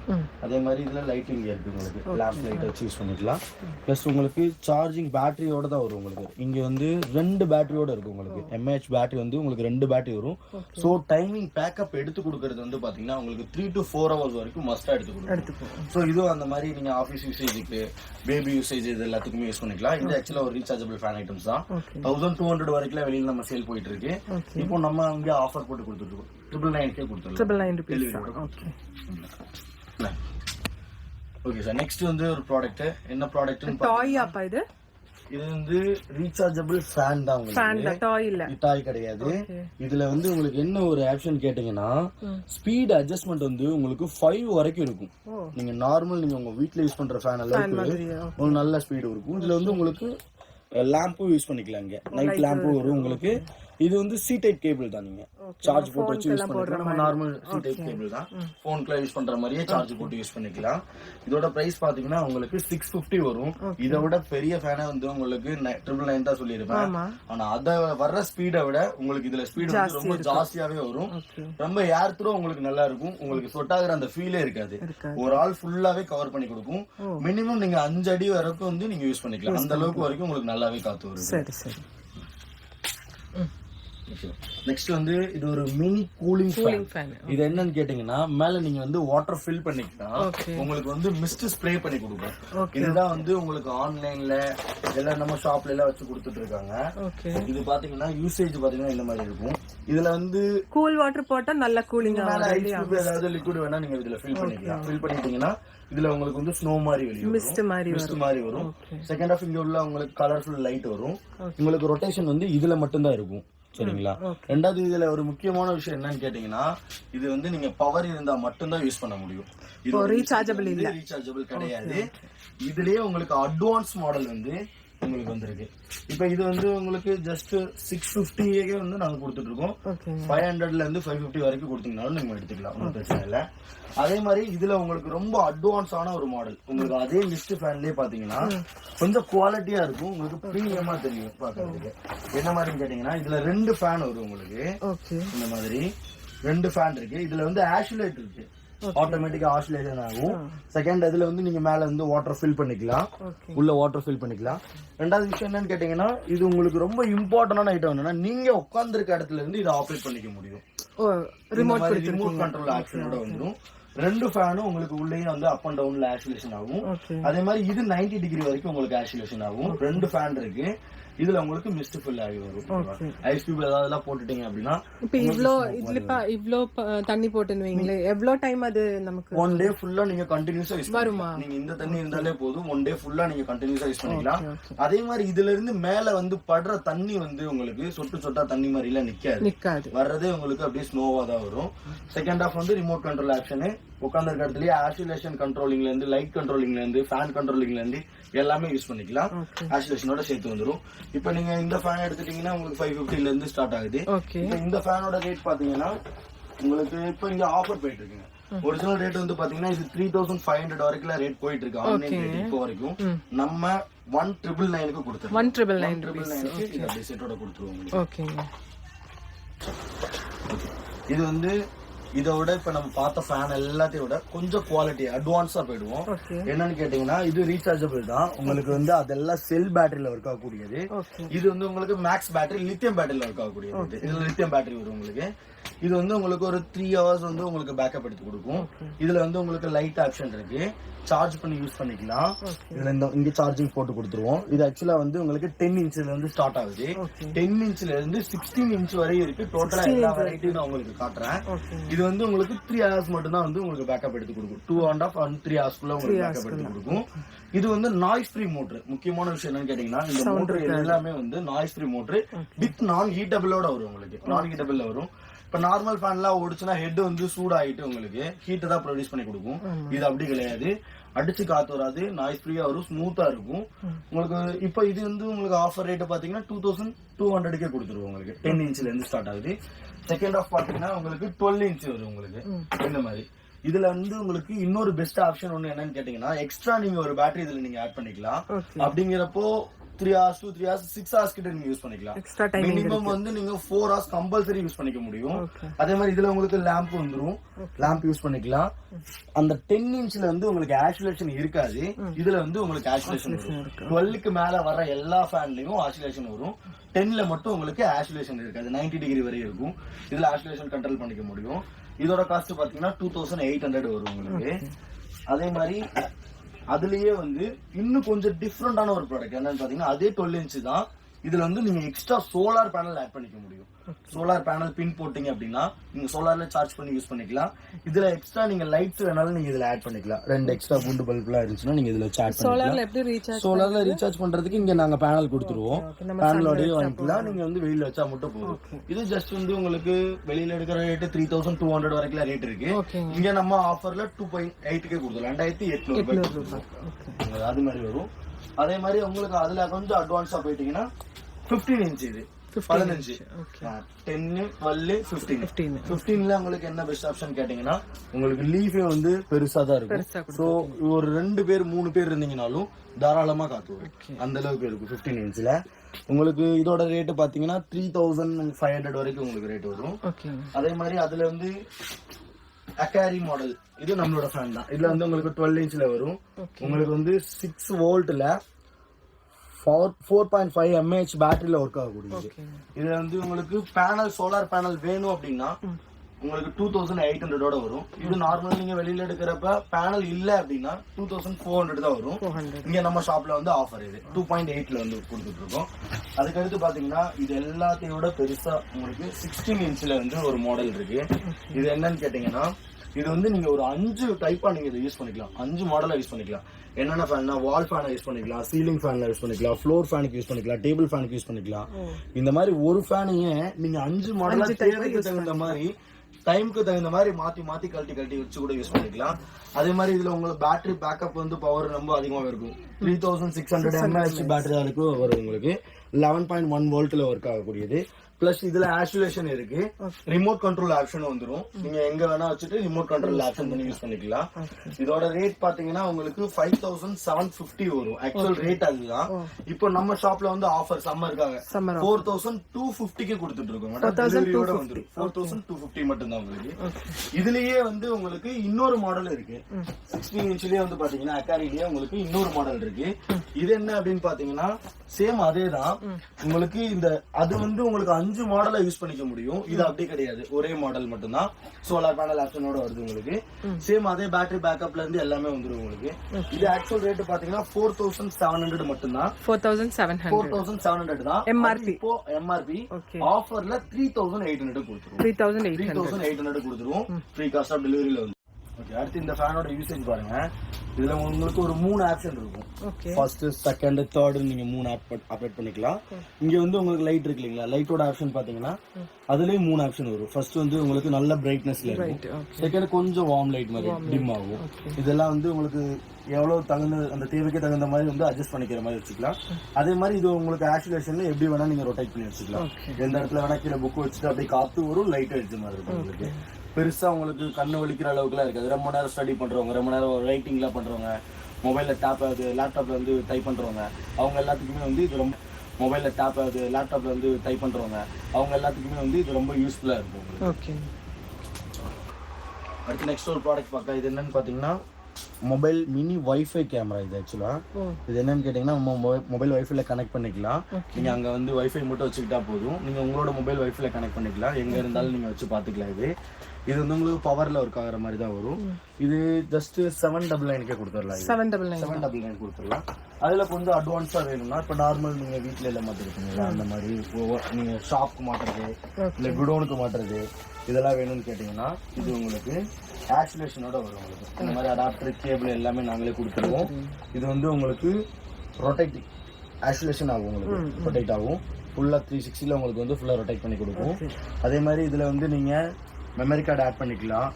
அதே மாதிரி இதுல லைட்டிங் இருக்கு உங்களுக்கு. லேம்ப் லைட் வச்சு யூஸ் பண்ணிக்கலாம். ப்ளஸ் உங்களுக்கு சார்ஜிங் பேட்டரியோட தான் வரும் உங்களுக்கு. இங்க வந்து ரெண்டு பேட்டரியோட இருக்கு உங்களுக்கு. எம்ஏஹெச் பேட்டரி வந்து உங்களுக்கு ரெண்டு பேட்டரி வரும். ஸோ டைமிங் பேக்கப் எடுத்து கொடுக்கறது வந்து பாத்தீங்கன்னா உங்களுக்கு த்ரீ டு ஃபோர் ஹவர்ஸ் வரைக்கும் மஸ்டா எடுத்து கொடுக்கும். ஸோ இதுவும் அந்த மாதிரி நீங்க ஆஃபீஸ் யூசேஜுக்கு பேபி யூசேஜ் இது எல்லாத்துக்குமே யூஸ் பண்ணிக்கலாம். இது ஆக்சுவலா ஒரு ரீசார்ஜபிள் ஃபேன் ஐட்டம்ஸ் தான். தௌசண்ட் டூ ஹண்ட்ரட் வரைக்கும் வெளியில நம்ம சேல் போயிட்டு இருக்கு. இப்போ நம்ம அங்கே ஆஃபர் போட்டு கொடுத்துருக்கோம் ட்ரிபிள் நைன்கே கொடுத்துருக்கோம் triple nine rupees okay okay sir next வந்து ஒரு ப்ராடக்ட் என்ன ப்ராடக்ட்னு டாய் அப்பா இது? இது வந்து ரீசார்ஜபிள் ஃபேன் தான் உங்களுக்கு. டாய் இல்ல. டாய் கிடையாது. இதுல வந்து உங்களுக்கு என்ன ஒரு ஆப்ஷன் கேட்டீங்கன்னா ஸ்பீட் அட்ஜஸ்ட்மெண்ட் வந்து உங்களுக்கு ஃபைவ் வரைக்கும் இருக்கும். நீங்க நார்மல் நீங்க உங்க வீட்ல யூஸ் பண்ற ஃபேன் அளவுக்கு? ஒரு நல்ல ஸ்பீடு இருக்கும். இதுல வந்து உங்களுக்கு லேம்பும் யூஸ் பண்ணிக்கலாம் இங்க நைட் லேம்பும் வரும் உங்களுக்கு. இது வந்து சி டைப் கேபிள் தான் நீங்க. சார்ஜ் போட்டு வச்சு யூஸ் பண்ணிக்கலாம். நம்ம நார்மல் சி டைப் கேபிள் தான். போன்க்குலாம் யூஸ் பண்ற மாதிரியே சார்ஜ் போட்டு யூஸ் பண்ணிக்கலாம். இதோட பிரைஸ் பாத்தீங்கன்னா உங்களுக்கு சிக்ஸ் பிப்டி வரும். இதை விட பெரிய ஃபேனை வந்து உங்களுக்கு ட்ரிபிள் நைன் தான் சொல்லியிருப்பேன். ஆனா அத வர்ற ஸ்பீடை விட உங்களுக்கு இதுல ஸ்பீடு வந்து ரொம்ப ஜாஸ்தியாவே வரும். ரொம்ப ஏர் த்ரோ உங்களுக்கு நல்லா இருக்கும். உங்களுக்கு சொட்டாகிற அந்த ஃபீலே இருக்காது. இருக்காது. ஒரு ஆள் ஃபுல்லாவே கவர் பண்ணி கொடுக்கும். மினிமம் நீங்க அஞ்சு அடி வரைக்கும் வந்து நீங்க யூஸ் பண்ணிக்கலாம். அந்த அளவுக்கு வரைக்கும் உங்களுக்கு நல்லாவே காத்து வரும். சரி சரி. நெக்ஸ்ட் வந்து இது ஒரு மினி கூலிங் கூலிங் ஃபேன் இது என்னன்னு கேட்டீங்கன்னா மேல நீங்க வந்து வாட்டர் ஃபில் Okay. உங்களுக்கு வந்து மிஸ்ட் ஸ்ப்ரே பண்ணி கொடுக்கும். இதுதான் வந்து உங்களுக்கு ஆன்லைன்ல எல்லாம் நம்ம ஷாப்ல எல்லாம் வச்சு கொடுத்துட்டு இருக்காங்க. இது பாத்தீங்கன்னா யூசேஜ் பாத்தீங்கன்னா இந்த மாதிரி இருக்கும். இதுல வந்து கூல் வாட்டர் போட்டா நல்ல கூலிங் ஏதாவது லிக்விட் வேணா நீங்க இதுல ஃபில் பண்ணிக்கலாம். ஃபில் பண்ணிட்டீங்கன்னா இதுல உங்களுக்கு வந்து ஸ்னோ மாதிரி வெளியே மிஸ்ட் மாதிரி மிஸ்ட் மாதிரி வரும். செகண்ட் ஆஃப் இங்க உள்ள உங்களுக்கு கலர்ஃபுல் லைட் வரும். உங்களுக்கு ரொட்டேஷன் வந்து இதுல மட்டும்தான் இருக்கும். சரிங்களா? ரெண்டாவது இதுல ஒரு முக்கியமான விஷயம் என்னன்னு கேட்டீங்கன்னா இது வந்து நீங்க பவர் இருந்தா மட்டும்தான் யூஸ் பண்ண முடியும். இது rechargeable இல்ல. ரீசார்ஜபிள் கிடையாது இதுலயே உங்களுக்கு அட்வான்ஸ் மாடல் வந்து உங்களுக்கு வந்திருக்கு. இப்போ இது வந்து உங்களுக்கு ஜஸ்ட் சிக்ஸ் ஃபிஃப்டியே வந்து நாங்க கொடுத்துட்டு இருக்கோம் ஓகே ஃபைவ் ஹண்ட்ரட்ல இருந்து ஃபைவ் ஃபிஃப்டி வரைக்கும் கொடுத்தீங்கனாலும் நீங்க எடுத்துக்கலாம். ஒன்றும் பிரச்சனை இல்லை. அதே மாதிரி இதுல உங்களுக்கு ரொம்ப அட்வான்ஸான ஒரு மாடல் உங்களுக்கு அதே லிஸ்ட் ஃபேன்லயே பாத்தீங்கன்னா கொஞ்சம் குவாலிட்டியா இருக்கும். உங்களுக்கு ப்ரீமியமா தெரியும் பாக்குறதுக்கு. என்ன மாதிரின்னு கேட்டீங்கன்னா இதுல ரெண்டு ஃபேன் வரும் உங்களுக்கு. ஓகே இந்த மாதிரி ரெண்டு ஃபேன் இருக்கு. இதுல வந்து ஆஷுலேட் இருக்கு. ஆட்டோமேட்டிக்கா ஆசிலேஷன் ஆகும். செகண்ட் இதுல வந்து நீங்க மேல வந்து வாட்டர் ஃபில் பண்ணிக்கலாம். உள்ள வாட்டர் ஃபில் பண்ணிக்கலாம். ரெண்டாவது விஷயம் என்னன்னு கேட்டீங்கன்னா இது உங்களுக்கு ரொம்ப இம்பார்ட்டன்டான ஐட்டம் என்னன்னா நீங்க உட்கார்ந்திருக்க இடத்துல இருந்து இதை ஆப்ரேட் பண்ணிக்க முடியும். ரிமோட் கண்ட்ரோல் ஆப்ஷனோட வந்துரும். ரெண்டு ஃபேனும் உங்களுக்கு உள்ளேயும் வந்து அப் அண்ட் டவுன்ல ஆக்சுலேஷன் ஆகும். அதே மாதிரி இது 90 டிகிரி வரைக்கும் உங்களுக்கு ஆக்சுலேஷன் ஆகும். ரெண்டு ஃபேன் இருக்கு. இதுல உங்களுக்கு மிஸ்ட் ஃபில் ஆகி வரும். ஐஸ் கியூப் ஏதாவது எல்லாம் போட்டுட்டீங்க அப்படின்னா இப்ப இவ்ளோ இதுல இவ்ளோ தண்ணி போட்டுன்னு வைங்களே எவ்ளோ டைம் அது நமக்கு ஒன் டே ஃபுல்லா நீங்க கண்டினியூஸா யூஸ் வருமா? நீங்க இந்த தண்ணி இருந்தாலே போதும். ஒன் டே ஃபுல்லா நீங்க கண்டினியூஸா யூஸ் பண்ணிக்கலாம். அதே மாதிரி இதுல இருந்து மேல வந்து படுற தண்ணி வந்து உங்களுக்கு சொட்டு சொட்டா தண்ணி மாதிரி எல்லாம் நிக்காது. நிக்காது. வர்றதே உங்களுக்கு அப்படியே ஸ்னோவா தான் வரும். செகண்ட் ஆஃப் வந்து ரிமோட் கண்ட்ரோல் ஆப்ஷனு உட்காந்துருக்க இடத்துலயே ஆசிலேஷன் கண்ட்ரோலிங்ல இருந்து லைட் கண்ட்ரோலிங்ல இருந்து ஃபேன் கண்ட்ரோலிங்ல இருந்து எல்லாமே யூஸ் பண்ணிக்கலாம். ஓகே ஆசிலேஷனோட சேர்த்து வந்துரும். இப்போ நீங்க இந்த ஃபேன் எடுத்துட்டீங்கன்னா உங்களுக்கு ஃபைவ் ஃபிஃப்டில இருந்து ஸ்டார்ட் ஆகுது. ஓகே இந்த ஃபேனோட ரேட் பாத்தீங்கன்னா உங்களுக்கு இப்போ இங்க ஆஃபர் போயிட்டு இருக்குங்க ஒரிஜினல் ரேட் வந்து பாத்தீங்கன்னா இது த்ரீ தௌசண்ட் ஃபைவ் ஹண்ட்ரட் வரைக்கும் ரேட் போயிட்டு இருக்கு ஆன்லைன் ரேட் இப்போ வரைக்கும். நம்ம ஒன் ட்ரிபிள் நைனுக்கு கொடுத்துருக்கோம். ஒன் ட்ரிபிள் நைன் ட்ரிபிள் நைனுக்கு அப்படியே செட்டோட கொடுத்துருவோம் ஓகேங்க இது வந்து இதை விட இப்ப நம்ம பார்த்த ஃபேன் எல்லாத்தையும் விட கொஞ்சம் குவாலிட்டி அட்வான்ஸா போயிடுவோம். என்னன்னு கேட்டீங்கன்னா இது ரீசார்ஜபிள் தான். உங்களுக்கு வந்து அதெல்லாம் செல் பேட்டரியில ஒர்க் ஆகக்கூடியது. இது வந்து உங்களுக்கு மேக்ஸ் பேட்டரி லித்தியம் பேட்டரியில ஒர்க் ஆகக்கூடியது. இதுல லித்தியம் பேட்டரி வரும் உங்களுக்கு. இது வந்து உங்களுக்கு ஒரு த்ரீ ஹவர்ஸ் வந்து உங்களுக்கு பேக்கப் எடுத்து கொடுக்கும். இதுல வந்து உங்களுக்கு லைட் ஆப்ஷன் இருக்கு. சார்ஜ் பண்ணி யூஸ் பண்ணிக்கலாம். இதுல இந்த இங்க சார்ஜிங் போட்டு கொடுத்துருவோம். இது ஆக்சுவலா வந்து உங்களுக்கு டென் இன்ச்ல இருந்து ஸ்டார்ட் ஆகுது. டென் இன்ச்ல இருந்து சிக்ஸ்டீன் இன்ச் வரையும் இருக்கு. டோட்டலா எல்லா வெரைட்டியும் நான் உங்களுக்கு காட்டுறேன். இது வந்து உங்களுக்கு த்ரீ ஹவர்ஸ் மட்டும் தான் வந்து உங்களுக்கு பேக்கப் எடுத்து கொடுக்கும். Two and half and three ஹவர்ஸ்க்குள்ள உங்களுக்கு பேக்கப் எடுத்து கொடுக்கும். இது வந்து நாய்ஸ் ஃப்ரீ மோட்டர் முக்கியமான விஷயம் என்னன்னு கேட்டீங்கன்னா இந்த மோட்டர் எல்லாமே வந்து நாய்ஸ் ஃப்ரீ மோட்டர் வித் நான் ஹீட்டபிளோட வரும் உங்களுக்கு. நான் ஹீட்டபிள்ல வரும். இப்ப நார்மல் ஃபேன்லாம் ஓடுச்சுன்னா ஹெட் வந்து சூடாயிட்டு உங்களுக்கு ஹீட்டை தான் ப்ரொடியூஸ் பண்ணி கொடுக்கும். இது அப்படி கிடையாது. அடிச்சு காத்து வராது நாய்ஸ் ஃப்ரீயா வரும் ஸ்மூத்தா இருக்கும். உங்களுக்கு இப்போ இது வந்து உங்களுக்கு ஆஃபர் ரேட் பாத்தீங்கன்னா டூ தௌசண்ட் டூ ஹண்ட்ரடுக்கே கொடுத்துருவோம் உங்களுக்கு. டென் இன்ச்ல இருந்து ஸ்டார்ட் ஆகுது. செகண்ட் ஆஃப் பாத்தீங்கன்னா உங்களுக்கு டுவெல் இன்ச் வரும் உங்களுக்கு. இந்த மாதிரி. இதுல வந்து உங்களுக்கு இன்னொரு பெஸ்ட் ஆப்ஷன் ஒண்ணு என்னன்னு கேட்டீங்கன்னா எக்ஸ்ட்ரா நீங்க ஒரு பேட்டரி இதுல நீங்க ஆட் பண்ணிக்கலாம். அப்படிங்கிறப்போ three hours two three hours six hours கிட்ட நீங்க யூஸ் பண்ணிக்கலாம். மினிமம் வந்து நீங்க ஃபோர் ஹவர்ஸ் கம்பல்சரி யூஸ் பண்ணிக்க முடியும். அதே மாதிரி இதுல உங்களுக்கு லேம்ப் வந்துரும். லேம்ப் யூஸ் பண்ணிக்கலாம். அந்த டென் இன்ச்ல வந்து உங்களுக்கு ஆசுலேஷன் இருக்காது. இதுல வந்து உங்களுக்கு ஆசுலேஷன் வரும். டுவெல்லுக்கு மேல வர எல்லா ஃபேன்லயும் ஆசுலேஷன் வரும். டென்ல மட்டும் உங்களுக்கு ஆசுலேஷன் இருக்காது. 90 டிகிரி வரை இருக்கும். இதுல ஆசுலேஷன் கண்ட்ரோல் பண்ணிக்க முடியும். இதோட காஸ்ட் பாத்தீங்கன்னா டூ தௌசண்ட் எயிட் ஹண்ட்ரட் வரும் உங்களுக்கு. அதே மாதிரி அதுலயே வந்து இன்னும் கொஞ்சம் டிஃப்ரெண்டான ஒரு ப்ராடக்ட் என்னன்னு பாத்தீங்கன்னா அதே டுவெல் இன்ச் தான். இதுல வந்து நீங்க எக்ஸ்ட்ரா சோலார் பேனல் ஆட் பண்ணிக்க முடியும். சோலார் பேனல் பின் போட்டீங்க அப்படின்னா நீங்க சோலார்ல சார்ஜ் பண்ணி யூஸ் பண்ணிக்கலாம். இதுல எக்ஸ்ட்ரா நீங்க லைட்ஸ் வேணாலும் நீங்க இதுல ஆட் பண்ணிக்கலாம். ரெண்டு எக்ஸ்ட்ரா குண்டு பல்ப்லாம் இருந்துச்சுன்னா நீங்க இதுல பண்ணிக்கலாம். சோலார்ல எப்படி ரீசார்ஜ் சோலார்ல ரீசார்ஜ் பண்றதுக்கு இங்க நாங்க பேனல் கொடுத்துருவோம். பேனலோடய வாங்கிக்கலாம் நீங்க வந்து வெயில வச்சா மட்டும் போதும். இது ஜஸ்ட் வந்து உங்களுக்கு வெளியில எடுக்கிற rate three thousand two hundred வரைக்கும் ரேட் இருக்கு. இங்க நம்ம ஆஃபர்ல டூ பாயிண்ட் எயிட்டுக்கே கொடுத்துருவோம் ரெண்டாயிரத்தி எட்நூறு அது மாதிரி வரும். அதே மாதிரி உங்களுக்கு அதுல கொஞ்சம் அட்வான்ஸா போயிட்டீங்கன்னா 15 இன்ச் இது பதினஞ்சு ஓகே டென்னு டுவெல் ஃபிஃப்டீன் ஃபிஃப்டீன் ஃபிஃப்டீன்ல உங்களுக்கு என்ன பெஸ்ட் ஆப்ஷன் கேட்டீங்கன்னா உங்களுக்கு லீஃபே வந்து பெருசா தான் இருக்கும் ஸோ ஒரு ரெண்டு பேர் மூணு பேர் இருந்தீங்கனாலும் தாராளமா காத்து அந்த அளவுக்கு இருக்கும் ஃபிஃப்டீன் இன்ச்ல உங்களுக்கு இதோட ரேட்டு பாத்தீங்கன்னா த்ரீ தௌசண்ட் ஃபைவ் ஹண்ட்ரட் வரைக்கும் உங்களுக்கு ரேட் வரும் ஓகே அதே மாதிரி அதுல வந்து அக்காரி மாடல் இது நம்மளோட ஃபேன் தான் இதுல வந்து உங்களுக்கு டுவெல் இன்ச்ல வரும் உங்களுக்கு வந்து six வோல்ட்ல four four point five mAh பேட்டரியில work ஆகக்கூடியது. இதுல வந்து உங்களுக்கு பேனல் சோலார் பேனல் வேணும் அப்படின்னா உங்களுக்கு டூ தௌசண்ட் எயிட் ஹண்ட்ரடோட வரும். இது நார்மல் நீங்க வெளியில எடுக்கிறப்ப பேனல் இல்ல அப்படின்னா டூ தௌசண்ட் ஃபோர் ஹண்ட்ரட் தான் வரும். இங்க நம்ம ஷாப்ல வந்து ஆஃபர் இது. டூ பாயிண்ட் எயிட்ல வந்து கொடுத்துட்டு இருக்கோம். அதுக்கடுத்து பாத்தீங்கன்னா இது எல்லாத்தையோட பெருசா உங்களுக்கு சிக்ஸ்டீன் இன்ச்ல வந்து ஒரு மாடல் இருக்கு. இது என்னன்னு கேட்டீங்கன்னா இது வந்து நீங்க ஒரு அஞ்சு டைப்பா நீங்க இதை யூஸ் பண்ணிக்கலாம். அஞ்சு மாடலா யூஸ் பண்ணிக்கலாம். என்னென்ன ஃபேன்னா வால் ஃபேனை யூஸ் பண்ணிக்கலாம் சீலிங் ஃபேன்ல யூஸ் பண்ணிக்கலாம் ஃப்ளோர் ஃபேனுக்கு யூஸ் பண்ணிக்கலாம் டேபிள் ஃபேனுக்கு யூஸ் பண்ணிக்கலாம். இந்த மாதிரி ஒரு ஃபேனையே நீங்க அஞ்சு மாடலா தேவைக்கு தகுந்த மாதிரி டைமுக்கு தகுந்த மாதிரி மாத்தி மாத்தி கழட்டி கழட்டி வச்சு கூட யூஸ் பண்ணிக்கலாம். அதே மாதிரி இதுல உங்களுக்கு பேட்டரி பேக்கப் வந்து பவர் ரொம்ப அதிகமா இருக்கும். Three thousand six hundred mAh battery வரைக்கும் வரும் உங்களுக்கு. லெவன் பாயிண்ட் ஒன் வோல்ட்ல ஒர்க் ஆகக்கூடியது. பிளஸ் இதுல ஆக்சுவேஷன் இருக்கு. ரிமோட் கண்ட்ரோல் ஆப்ஷன் வந்துரும். நீங்க எங்க வேணா வச்சுட்டு ரிமோட் கண்ட்ரோல் ஆப்ஷன் பண்ணி யூஸ் பண்ணிக்கலாம். இதோட ரேட் பாத்தீங்கன்னா உங்களுக்கு ஃபைவ் தௌசண்ட் செவன் பிப்டி வரும். ஆக்சுவல் ரேட் அதுதான். இப்போ நம்ம ஷாப்ல வந்து ஆஃபர் சம்மருக்காக சம்மர் ஃபோர் தௌசண்ட் டூ ஃபிஃப்டிக்கு கொடுத்துட்டு இருக்கோம். வந்துரும். ஃபோர் தௌசண்ட் டூ ஃபிஃப்டி மட்டும் தான் உங்களுக்கு. இதுலயே வந்து உங்களுக்கு இன்னொரு மாடல் இருக்கு. சிக்ஸ்டீன் இன்ச்லயே வந்து பாத்தீங்கன்னா அக்காரிலேயே உங்களுக்கு இன்னொரு மாடல் இருக்கு. இது என்ன அப்படின்னு பாத்தீங்கன்னா சேம் அதே தான் உங்களுக்கு இந்த அது வந்து உங்களுக்கு அஞ்சு மாடலா யூஸ் பண்ணிக்க முடியும். இது அப்படி கிடையாது. ஒரே மாடல் மட்டும்தான். சோலார் பேனல் ஆப்ஷனோட வருது உங்களுக்கு. சேம் அதே பேட்டரி பேக்கப்ல இருந்து எல்லாமே வந்துரும் உங்களுக்கு. இது ஆக்சுவல் ரேட் பாத்தீங்கன்னா ஃபோர் தௌசண்ட் செவன் ஹண்ட்ரட் மட்டும்தான். Four thousand seven four thousand seven hundred தான். அது இப்போ எம்ஆர்பி ஆஃபர்ல த்ரீ தௌசண்ட் எயிட் ஹண்ட்ரட் கொடுத்துருவோம் த்ரீ தௌசண்ட் எயிட் ஹண்ட்ரட் கொடுத்துருவோம் ஃப்ரீ காஸ்ட் ஆஃப் டெலிவரியில வந்து. ஓகே அடுத்து இந்த ஃபேனோட யூசேஜ் பாருங்க. இதுல உங்களுக்கு ஒரு மூணு ஆப்ஷன் இருக்கும். ஃபர்ஸ்ட் செகண்ட் தேர்ட் நீங்க மூணு ஆப் அப்டேட் பண்ணிக்கலாம். இங்க வந்து உங்களுக்கு லைட் இருக்கு இல்லைங்களா? லைட்டோட ஆப்ஷன் பாத்தீங்கன்னா அதுலயும் மூணு ஆப்ஷன் வரும். ஃபர்ஸ்ட் வந்து உங்களுக்கு நல்ல பிரைட்னஸ்ல இருக்கும். செகண்ட் கொஞ்சம் வார்ம் லைட் மாதிரி டிம் ஆகும். இதெல்லாம் வந்து உங்களுக்கு எவ்வளவு தகுந்த அந்த தேவைக்கு தகுந்த மாதிரி வந்து அட்ஜஸ்ட் பண்ணிக்கிற மாதிரி வச்சுக்கலாம். அதே மாதிரி இது உங்களுக்கு ஆக்சுலேஷன்ல எப்படி வேணா நீங்க ரொட்டேட் பண்ணி வச்சுக்கலாம். எந்த இடத்துல வேணா கீழே புக் வச்சுட்டு அப்படியே காத்து வரும் லைட் அடிச்ச மாதிரி இருக்கும் உங்களுக்கு. பெருசா உங்களுக்கு கண்ணு வலிக்கிற அளவுக்குலாம் இருக்காது. ரொம்ப நேரம் ஸ்டடி பண்றவங்க ரொம்ப நேரம் ரைட்டிங்லாம் பண்றவங்க மொபைல்ல டேப் ஆகுது லேப்டாப்ல வந்து டைப் பண்றவங்க அவங்க எல்லாத்துக்குமே வந்து இது ரொம்ப மொபைல்ல டேப் ஆகுது லேப்டாப்ல வந்து டைப் பண்றவங்க அவங்க எல்லாத்துக்குமே வந்து இது ரொம்ப யூஸ்ஃபுல்லா இருக்கும் ஓகே அடுத்து நெக்ஸ்ட் ஒரு ப்ராடக்ட் பார்க்க இது என்னன்னு பார்த்தீங்கன்னா மொபைல் மினி வைஃபை கேமரா இது ஆக்சுவலாக இது என்னன்னு கேட்டிங்கன்னா நம்ம மொபைல் வைஃபைல கனெக்ட் பண்ணிக்கலாம். நீங்கள் அங்கே வந்து வைஃபை மட்டும் வச்சுக்கிட்டா போதும். நீங்கள் உங்களோட மொபைல் வைஃபைல கனெக்ட் பண்ணிக்கலாம். எங்கே இருந்தாலும் நீங்கள் வச்சு பார்த்துக்கலாம் இது. இது வந்து உங்களுக்கு பவரில் ஒர்க் ஆகிற மாதிரி தான் வரும் இது ஜஸ்ட் செவன் டபுள் நைனுக்கே கொடுத்துடலாம் seven double nine seven double nine கொடுத்துடலாம். அதில் கொஞ்சம் அட்வான்ஸாக வேணும்னா இப்போ நார்மல் நீங்கள் வீட்டில் எல்லாம் மாற்றிருக்கீங்களா அந்த மாதிரி நீங்கள் ஷாப்க்கு மாட்டுறது இல்லை குடோனுக்கு மாட்டுறது இதெல்லாம் வேணும்னு கேட்டிங்கன்னா இது உங்களுக்கு ஆக்சுலேஷனோட வரும் உங்களுக்கு. இந்த மாதிரி அடாப்டர் கேபிள் எல்லாமே நாங்களே கொடுத்துருவோம். இது வந்து உங்களுக்கு ரொட்டேட் ஆக்சுலேஷன் ஆகும் உங்களுக்கு. ரொட்டேட் ஆகும். ஃபுல்லாக த்ரீ சிக்ஸ்டியில் உங்களுக்கு வந்து ஃபுல்லாக ரொட்டேட் பண்ணி கொடுக்கும் அதே மாதிரி இதில் வந்து நீங்கள் மெமரி கார்டு ஆட் பண்ணிக்கலாம்.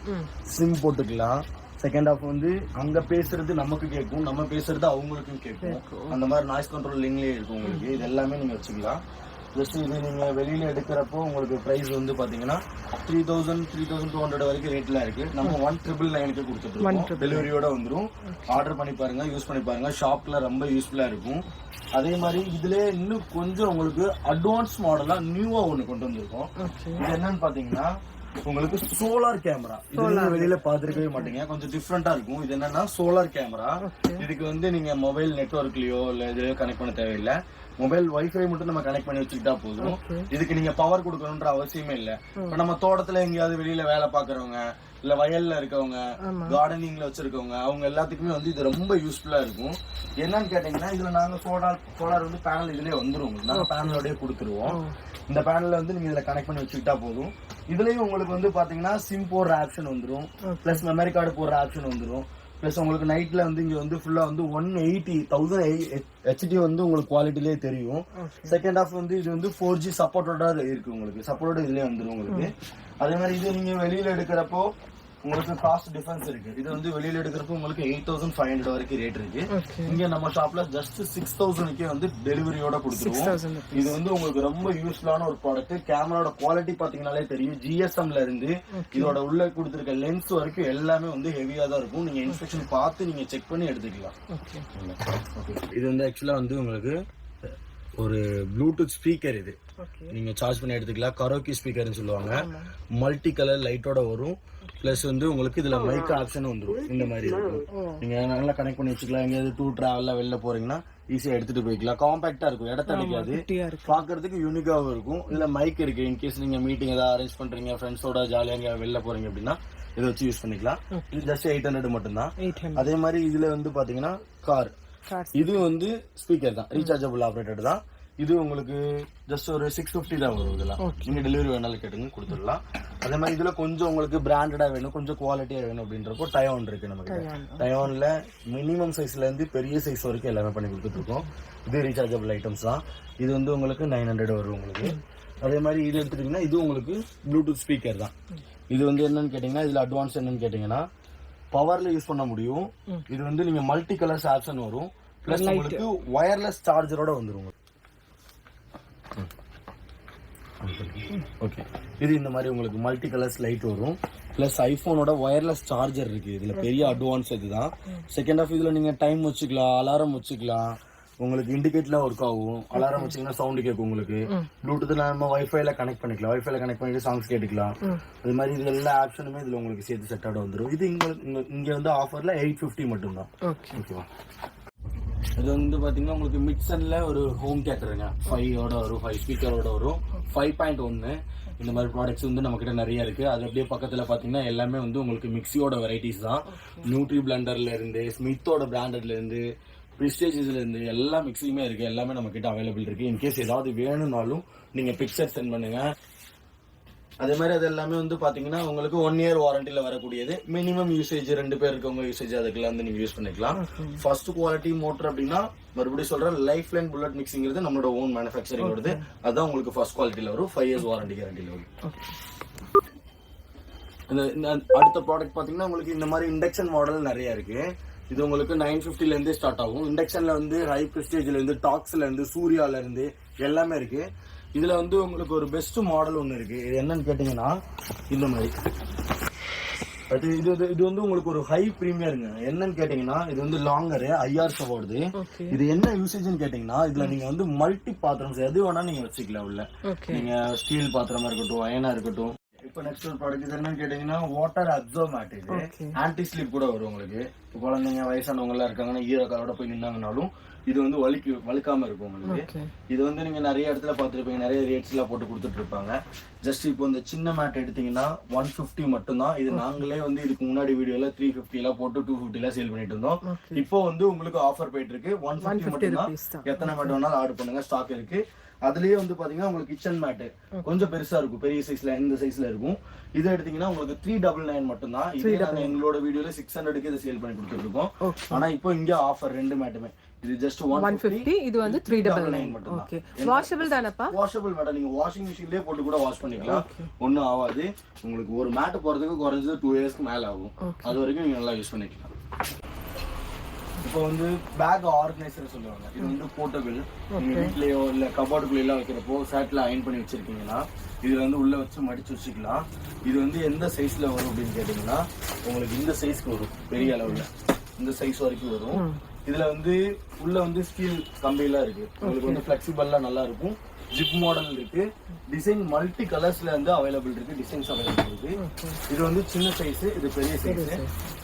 சிம் போட்டுக்கலாம். செகண்ட் ஆஃப் வந்து அங்க பேசுறது நமக்கு கேட்கும் நம்ம பேசுறது அவங்களுக்கும் கேட்கும். அந்த மாதிரி நாய்ஸ் கண்ட்ரோல் லிங்க்லயே இருக்கும் உங்களுக்கு. இது எல்லாமே நீங்க வச்சுக்கலாம். ஜஸ்ட் இது நீங்க வெளியில எடுக்கிறப்போ உங்களுக்கு பிரைஸ் வந்து பாத்தீங்கன்னா three thousand three thousand two hundred வரைக்கும் ரேட்ல இருக்கு. நம்ம ஒன் ட்ரிபிள் நைனுக்கு கொடுத்துட்டு டெலிவரியோட வந்துரும். ஆர்டர் பண்ணி பாருங்க யூஸ் பண்ணி பாருங்க. ஷாப்ல ரொம்ப யூஸ்ஃபுல்லா இருக்கும். அதே மாதிரி இதுல இன்னும் கொஞ்சம் உங்களுக்கு அட்வான்ஸ் மாடலா நியூவா ஒன்னு கொண்டு வந்திருக்கோம். இது என்னன்னு பாத்தீங்கன்னா உங்களுக்கு சோலார் கேமரா. இது நீங்க வெளியில பாத்துருக்கவே மாட்டீங்க. கொஞ்சம் டிஃப்ரெண்டா இருக்கும். இது என்னன்னா சோலார் கேமரா. இதுக்கு வந்து நீங்க மொபைல் நெட்வொர்க்லயோ இல்ல இதுலயோ கனெக்ட் பண்ண தேவையில்லை. மொபைல் வைஃபை மட்டும் நம்ம கனெக்ட் பண்ணி வச்சுக்கிட்டா போதும். இதுக்கு நீங்க பவர் கொடுக்கணும்ன்ற அவசியமே இல்ல. இப்ப நம்ம தோட்டத்துல எங்கேயாவது வெளியில வேலை பாக்குறவங்க இல்ல வயல்ல இருக்கவங்க கார்டனிங்ல வச்சிருக்கவங்க அவங்க எல்லாத்துக்குமே வந்து இது ரொம்ப யூஸ்ஃபுல்லா இருக்கும். என்னன்னு கேட்டீங்கன்னா இதுல நாங்க சோலார் சோலார் வந்து பேனல் இதுலயே வந்துரும். உங்களுக்கு நாங்க பேனலோடய கொடுத்துருவோம். இந்த பேனல்ல வந்து நீங்க இதுல கனெக்ட் பண்ணி வச்சுக்கிட்டா போதும். இதுலயும் உங்களுக்கு வந்து பாத்தீங்கன்னா சிம் போடுற ஆப்ஷன் வந்துரும். பிளஸ் மெமரி கார்டு போடுற ஆப்ஷன் வந்துரும். பிளஸ் உங்களுக்கு நைட்ல வந்து இங்க வந்து ஃபுல்லா வந்து ஒன் எயிட்டி தௌசண்ட் ஹெச்டி வந்து உங்களுக்கு குவாலிட்டிலே தெரியும். செகண்ட் ஹாஃப் வந்து இது வந்து ஃபோர் ஜி சப்போர்ட்டோட இருக்கு உங்களுக்கு. சப்போர்ட்டோட இதுலயே வந்துரும் உங்களுக்கு. அதே மாதிரி இது நீங்க வெளியில எடுக்கிறப்போ உங்களுக்கு காஸ்ட் டிஃபரன்ஸ் இருக்கு. இது வந்து வெளியில எடுக்கிறப்போ உங்களுக்கு எயிட் தௌசண்ட் ஃபைவ் ஹண்ட்ரட் வரைக்கும் ரேட் இருக்கு. இங்க நம்ம ஷாப்ல ஜஸ்ட் சிக்ஸ் தௌசண்ட்க்கே வந்து டெலிவரியோட கொடுத்துருவோம். இது வந்து உங்களுக்கு ரொம்ப யூஸ்ஃபுல்லான ஒரு ப்ராடக்ட் கேமராவோட குவாலிட்டி பாத்தீங்கன்னாலே தெரியும். ஜிஎஸ்எம்ல இருந்து இதோட உள்ள கொடுத்துருக்க லென்ஸ் வரைக்கும் எல்லாமே வந்து ஹெவியா தான் இருக்கும். நீங்க இன்ஸ்பெக்ஷன் பார்த்து நீங்க செக் பண்ணி எடுத்துக்கலாம். இது வந்து ஆக்சுவலா வந்து உங்களுக்கு ஒரு ப்ளூடூத் ஸ்பீக்கர் இது. நீங்க சார்ஜ் பண்ணி எடுத்துக்கலாம். கரோக்கி ஸ்பீக்கர்னு சொல்லுவாங்க. மல்டி கலர் லைட்டோட வரும். பிளஸ் வந்து உங்களுக்கு இதுல மைக் ஆப்ஷன் வந்துரும். இந்த மாதிரி இருக்கும். நீங்க நல்லா கனெக்ட் பண்ணி வச்சுக்கலாம். எங்கேயாவது டூர் டிராவல்ல வெளில போறீங்கன்னா ஈஸியா எடுத்துட்டு போய்க்கலாம். காம்பாக்டா இருக்கும். இடத்த அடிக்காது. பாக்குறதுக்கு யூனிக்காவும் இருக்கும். இதுல மைக் இருக்கு. இன்கேஸ் நீங்க மீட்டிங் ஏதாவது அரேஞ்ச் பண்றீங்க ஃப்ரெண்ட்ஸோட ஜாலியா எங்க வெளில போறீங்க அப்படின்னா இதை வச்சு யூஸ் பண்ணிக்கலாம். இது ஜஸ்ட் எயிட் ஹண்ட்ரட் மட்டும்தான். அதே மாதிரி இதுல வந்து பாத்தீங்கன்னா கார் இது வந்து ஸ்பீக்கர் தான். ரீசார்ஜபிள் ஆப்ரேட்டட் தான். இது உங்களுக்கு ஜஸ்ட் ஒரு சிக்ஸ் ஃபிஃப்டி தான் வரும் இதெல்லாம். நீங்க டெலிவரி வேணாலும் கேட்டுங்க கொடுத்துடலாம். அதே மாதிரி இதுல கொஞ்சம் உங்களுக்கு பிராண்டடா வேணும் கொஞ்சம் குவாலிட்டியா வேணும் அப்படின்றப்போ டயோன் இருக்கு நமக்கு டயோன்ல மினிமம் சைஸ்ல இருந்து பெரிய சைஸ் வரைக்கும் எல்லாமே பண்ணி கொடுத்துட்டு இருக்கோம் இது ரீசார்ஜபிள் ஐட்டம்ஸ் தான். இது வந்து உங்களுக்கு நைன் ஹண்ட்ரட் வரும் உங்களுக்கு. அதே மாதிரி இது எடுத்துட்டீங்கன்னா இது உங்களுக்கு ப்ளூடூத் ஸ்பீக்கர் தான். இது வந்து என்னன்னு கேட்டீங்கன்னா இதுல அட்வான்ஸ் என்னன்னு கேட்டீங்கன்னா பவர்ல யூஸ் பண்ண முடியும். இது வந்து நீங்க மல்டி கலர்ஸ் ஆப்ஷன் வரும். பிளஸ் உங்களுக்கு ஒயர்லெஸ் சார்ஜரோட வந்துரும் ஓகே இது இந்த மாதிரி உங்களுக்கு மல்டி கலர்ஸ் லைட் வரும் பிளஸ் ஐபோனோட ஒயர்லெஸ் சார்ஜர் இருக்கு. இதுல பெரிய அட்வான்ஸ் இதுதான். செகண்ட் ஆஃப் இதுல நீங்க டைம் வச்சுக்கலாம் அலாரம் வச்சுக்கலாம். உங்களுக்கு இண்டிகேட்ல ஒர்க் ஆகும். அலாரம் வச்சீங்கன்னா சவுண்ட் கேட்கும் உங்களுக்கு. ப்ளூடூத்ல நம்ம வைஃபைல கனெக்ட் பண்ணிக்கலாம். வைஃபைல கனெக்ட் பண்ணிட்டு சாங்ஸ் கேட்டுக்கலாம். அது மாதிரி இது எல்லா ஆப்ஷனுமே இதுல உங்களுக்கு சேர்த்து செட் ஆட வந்துரும். இது இங்க இங்க- வந்து ஆஃபர்ல எயிட் ஃபிஃப்டி மட்டும்தான். ஓகே ஓகேவா இது வந்து பாத்தீங்கன்னா உங்களுக்கு மிக்சன்ல ஒரு ஹோம் தியேட்டருங்க ஃபைவோட வரும் ஃபைவ் ஸ்பீக்கரோட வரும். ஃபைவ் பாயிண்ட் ஒன்னு. இந்த மாதிரி ப்ராடக்ட்ஸ் வந்து நம்ம கிட்ட நிறைய இருக்கு. அது அப்படியே பக்கத்துல பாத்தீங்கன்னா எல்லாமே வந்து உங்களுக்கு மிக்ஸியோட வெரைட்டிஸ் தான். நியூட்ரி பிளண்டர்ல இருந்து ஸ்மித்தோட பிராண்டட்ல இருந்து பிரிஸ்டேஜஸ்ல இருந்து எல்லா மிக்ஸியுமே இருக்கு. எல்லாமே நம்ம கிட்ட அவைலபிள் இருக்கு இன்கேஸ் ஏதாவது வேணும்னாலும் நீங்க பிக்சர் சென்ட் பண்ணுங்க. அதே மாதிரி அது எல்லாமே வந்து பாத்தீங்கன்னா உங்களுக்கு ஒன் இயர் வாரண்டில வரக்கூடியது. மினிமம் யூசேஜ் ரெண்டு பேர் இருக்கவங்க யூசேஜ் அதுக்கெல்லாம் வந்து நீங்க யூஸ் பண்ணிக்கலாம். ஃபர்ஸ்ட் குவாலிட்டி மோட்டர் அப்படின்னா மறுபடியும் சொல்றேன் லைஃப் லைன் புல்லட் மிக்சிங்கிறது நம்மளோட ஓன் மேனுஃபேக்சரிங் வருது. அதான் உங்களுக்கு ஃபர்ஸ்ட் குவாலிட்டில வரும். ஃபைவ் இயர்ஸ் வாரண்டி கேரண்டில வரும். இந்த அடுத்த ப்ராடக்ட் பாத்தீங்கன்னா உங்களுக்கு இந்த மாதிரி இண்டக்ஷன் மாடல் நிறைய இருக்கு. இது உங்களுக்கு நைன் இருந்தே ஸ்டார்ட் ஆகும். இண்டக்ஷன்ல வந்து ஹை பிரஸ்டேஜ்ல இருந்து டாக்ஸ்ல இருந்து சூர்யால இருந்து எல்லாமே இருக்கு. இதுல வந்து உங்களுக்கு ஒரு பெஸ்ட் மாடல் ஒன்னு இருக்கு. இது என்னன்னு கேட்டீங்கன்னா இந்த மாதிரி. அது இது இது- வந்து உங்களுக்கு ஒரு ஹை ப்ரீமியருங்க என்னன்னு கேட்டீங்கன்னா இது வந்து லாங்கர் ஐஆர்ஸ் ஓகே இது என்ன யூசேஜ்னு கேட்டீங்கன்னா இதுல நீங்க வந்து மல்டி பாத்திரம் எது வேணா நீங்க வச்சுக்கலாம் உள்ள. ஓகே நீங்க ஸ்டீல் பாத்திரமா இருக்கட்டும் அயனா இருக்கட்டும். இப்போ நெக்ஸ்ட் ஒரு ப்ராடக்ட் இது என்னன்னு கேட்டீங்கன்னா வாட்டர் அப்சர்வ் மேட் இது. ஆன்டி ஸ்லிப் கூட வரும் உங்களுக்கு. இப்போ குழந்தைங்க வயசானவங்க எல்லாம் இருக்காங்கன்னா ஈரக்காலோட போய் நின்னாங்கனாலும் இது வந்து வலிக்கு வலிக்காம இருக்கும் உங்களுக்கு. இது வந்து நீங்க நிறைய இடத்துல பார்த்துருப்பீங்க. நிறைய ரேட்ஸ் எல்லாம் போட்டு கொடுத்துட்டு இருப்பாங்க. ஜஸ்ட் இப்போ இந்த சின்ன மேட் எடுத்தீங்கன்னா ஒன் ஃபிஃப்டி மட்டும்தான். இது நாங்களே வந்து இதுக்கு முன்னாடி வீடியோல த்ரீ ஃபிஃப்டி எல்லாம் போட்டு டூ ஃபிஃப்டி எல்லாம் சேல் பண்ணிட்டு இருந்தோம். இப்போ வந்து உங்களுக்கு ஆஃபர் போயிட்டு இருக்கு. ஒன் ஃபிஃப்டி மட்டும்தான். rupees தான். எத்தனை மேட் வேணாலும் ஆர்டர் பண்ணுங்க. ஸ்டாக் இருக்கு. அதுலயே வந்து பாத்தீங்கன்னா உங்களுக்கு கிச்சன் மேட் கொஞ்சம் பெருசா இருக்கும். பெரிய சைஸ்ல இந்த சைஸ்ல இருக்கும். இது எடுத்தீங்கன்னா உங்களுக்கு த்ரீ டபுள் நைன் மட்டும் தான் இதே நாங்க எங்களோட வீடியோல சிக்ஸ் ஹண்ட்ரட்க்கு இதை சேல் பண்ணி ஓகே ஆனா இப்போ இங்க ஆஃபர் ரெண்டு மேட்டுமே இது ஜஸ்ட் ஒன் ஃபிஃப்டி இது வந்து த்ரீ டபுள் நைன் மட்டும் ஓகே வாஷபிள் தானப்பா? வாஷபிள் மேடம் நீங்க வாஷிங் மிஷின்லயே போட்டு கூட வாஷ் பண்ணிக்கலாம். ஒண்ணும் ஆகாது. உங்களுக்கு ஒரு மேட் போறதுக்கு குறைஞ்சது டூ இயர்ஸ்க்கு மேல ஆகும். அது வரைக்கும் நீங்க நல்லா யூஸ் பண்ணிக்கலாம். இப்போ வந்து பேக் ஆர்கனைசர் சொல்லுவாங்க. இது வந்து போர்ட்டபிள் நீங்க வீட்லயோ இல்ல கபோர்டுக்குள்ள எல்லாம் வைக்கிறப்போ சேட்ல அயன் பண்ணி வச்சிருக்கீங்கன்னா இதுல வந்து உள்ள வச்சு மடிச்சு வச்சுக்கலாம். இது வந்து எந்த சைஸ்ல வரும் அப்படின்னு கேட்டீங்கன்னா உங்களுக்கு இந்த சைஸ்க்கு வரும் பெரிய அளவுல. இந்த சைஸ் வரைக்கும் வரும். இதுல வந்து உள்ள வந்து ஸ்டீல் கம்பியெல்லாம் இருக்கு. உங்களுக்கு வந்து ஃபிளெக்சிபிளா நல்லா இருக்கும். ஜிப் மாடல் இருக்கு. டிசைன் மல்டி கலர்ஸ்ல வந்து அவைலபிள் இருக்கு. டிசைன்ஸ் அவைலபிள் இருக்கு. இது வந்து சின்ன சைஸ் இது பெரிய சைஸ்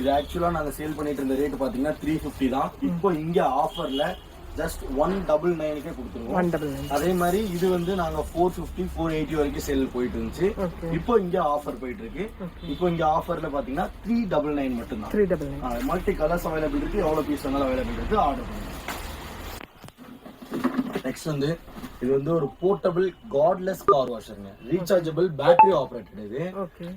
இது ஆக்சுவலா நாங்க சேல் பண்ணிட்டு இருந்த ரேட் பாத்தீங்கன்னா த்ரீ ஃபிஃப்டி தான். இப்போ இங்க ஆஃபர்ல ஜஸ்ட் ஒன் டபுள் நைனுக்கே கொடுத்துருவோம். அதே மாதிரி இது வந்து நாங்க ஃபோர் ஃபிஃப்டி ஃபோர் எயிட்டி வரைக்கும் சேல் போயிட்டு இருந்துச்சு. இப்போ இங்க ஆஃபர் போயிட்டு இருக்கு. இப்போ இங்க ஆஃபர்ல பாத்தீங்கன்னா three double nine double nine multi colours available இருக்கு. எவ்வளவு பீஸ் வேணாலும் அவைலபிள் இருக்கு. ஆர்டர் பண்ணுங்க. நெக்ஸ்ட் வந்து இது வந்து ஒரு போர்ட்டபிள் கார்ட்லெஸ் கார் வாஷருங்க ரீசார்ஜபிள் பேட்டரி ஆப்ரேட்டட் இது.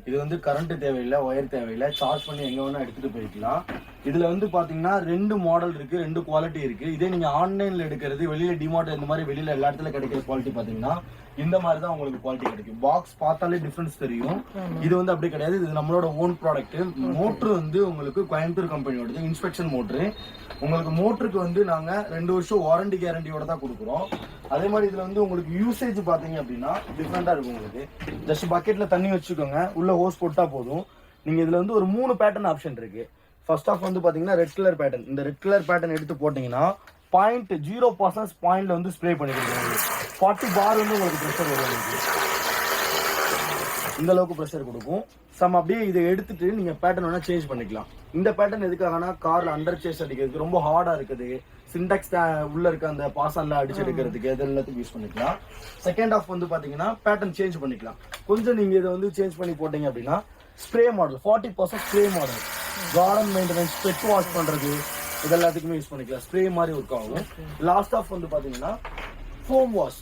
இது வந்து கரண்ட் தேவையில்லை ஒயர் தேவையில்லை. சார்ஜ் பண்ணி எங்க வேணா எடுத்துட்டு போய்க்கலாம். இதுல வந்து பாத்தீங்கன்னா ரெண்டு மாடல் இருக்கு ரெண்டு குவாலிட்டி இருக்கு. இதே நீங்க ஆன்லைன்ல எடுக்கிறது வெளியில டிமார்ட் இந்த மாதிரி வெளியில எல்லா இடத்துல கிடைக்கிற குவாலிட்டி பாத்தீங்கன்னா இந்த மாதிரி தான் உங்களுக்கு குவாலிட்டி கிடைக்கும். பாக்ஸ் பார்த்தாலே டிஃபரன்ஸ் தெரியும். இது வந்து அப்படி கிடையாது. இது நம்மளோட ஓன் ப்ராடக்ட் மோட்ரு வந்து உங்களுக்கு கோயம்புத்தூர் கம்பெனியோடது இன்ஸ்பெக்ஷன் மோட்ரு. உங்களுக்கு மோட்டருக்கு வந்து நாங்க ரெண்டு வருஷம் வாரண்டி கேரண்டியோட தான் கொடுக்குறோம். அதே மாதிரி இதுல வந்து உங்களுக்கு யூசேஜ் பாத்தீங்க அப்படின்னா டிஃப்ரெண்டா இருக்கும் உங்களுக்கு. ஜஸ்ட் பக்கெட்ல தண்ணி வச்சுக்கோங்க. உள்ள ஹோஸ் போட்டா போதும். நீங்க இதுல வந்து ஒரு மூணு பேட்டர்ன் ஆப்ஷன் இருக்கு. ஃபர்ஸ்ட் ஆஃப் வந்து பார்த்தீங்கன்னா ரெட் கலர் பேட்டர்ன் இந்த ரெட் கலர் பேட்டர்ன் எடுத்து போட்டிங்கன்னா பாயிண்ட் ஜீரோ பர்சன்ட் பாயிண்ட்டில் வந்து ஸ்ப்ரே பண்ணிக்கிறீங்க ஃபார்ட்டி பார் வந்து உங்களுக்கு ப்ரெஷர் வரும். இந்த அளவுக்கு ப்ரெஷர் கொடுக்கும். சம் அப்படியே இதை எடுத்துட்டு நீங்கள் பேட்டர்ன் வேணால் சேஞ்ச் பண்ணிக்கலாம். இந்த பேட்டர்ன் எதுக்காகனா காரில் அண்டர் சேஸ் அடிக்கிறதுக்கு ரொம்ப ஹார்டாக இருக்குது. சின்டெக்ஸ் உள்ள இருக்க அந்த பாசன்லாம் அடிச்சு எடுக்கிறதுக்கு எது எல்லாத்துக்கும் யூஸ் பண்ணிக்கலாம். செகண்ட் ஆஃப் வந்து பார்த்தீங்கன்னா பேட்டர்ன் சேஞ்ச் பண்ணிக்கலாம். கொஞ்சம் நீங்கள் இதை வந்து சேஞ்ச் பண்ணி போட்டீங்க அப்படின்னா spray model forty percent spray model garden maintenance bed wash பண்றது இது எல்லாத்துக்குமே யூஸ் பண்ணிக்கலாம். ஸ்ப்ரே மாதிரி ஒர்க் ஆகும். லாஸ்ட் ஆஃப் வந்து பாத்தீங்கன்னா foam wash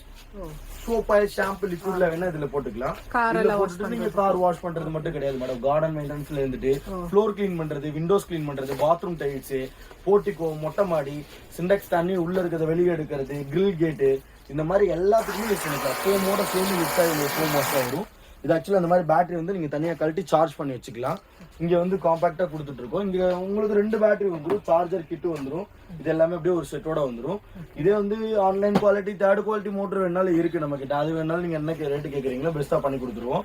soap oil shampoo லிக்விட்ல வேணா இதுல போட்டுக்கலாம். இதுல போட்டுட்டு நீங்க கார் வாஷ் பண்றது மட்டும் கிடையாது மேடம் கார்டன் மெயின்டெனன்ஸ்ல இருந்துட்டு ஃப்ளோர் க்ளீன் பண்றது விண்டோஸ் க்ளீன் பண்றது பாத்ரூம் டைல்ஸ் போர்ட்டிகோ மொட்டை மாடி சிண்டெக்ஸ் தண்ணி உள்ள இருக்கிறத வெளியே எடுக்கிறது கிரில் கேட்டு இந்த மாதிரி எல்லாத்துக்குமே யூஸ் பண்ணிக்கலாம். ஃபோமோட சேர்ந்து யூஸ் ஆகி ஃபோம் வாஷ் வரும். இது ஆக்சுவலி அந்த மாதிரி பேட்டரி வந்து நீங்க தனியா கழட்டி சார்ஜ் பண்ணி வச்சுக்கலாம். இங்க வந்து காம்பாக்டா கொடுத்துட்டு இருக்கோம் இங்க உங்களுக்கு ரெண்டு பேட்டரி வந்துரும். சார்ஜர் கிட்டு வந்துரும். இது எல்லாமே அப்படியே ஒரு செட்டோட வந்துரும். இதே வந்து online quality third quality motor வேணாலும் இருக்கு நம்ம கிட்ட அது வேணாலும் நீங்க என்ன ரேட்டு கேக்குறீங்களோ பெஸ்டா பண்ணி கொடுத்துருவோம்.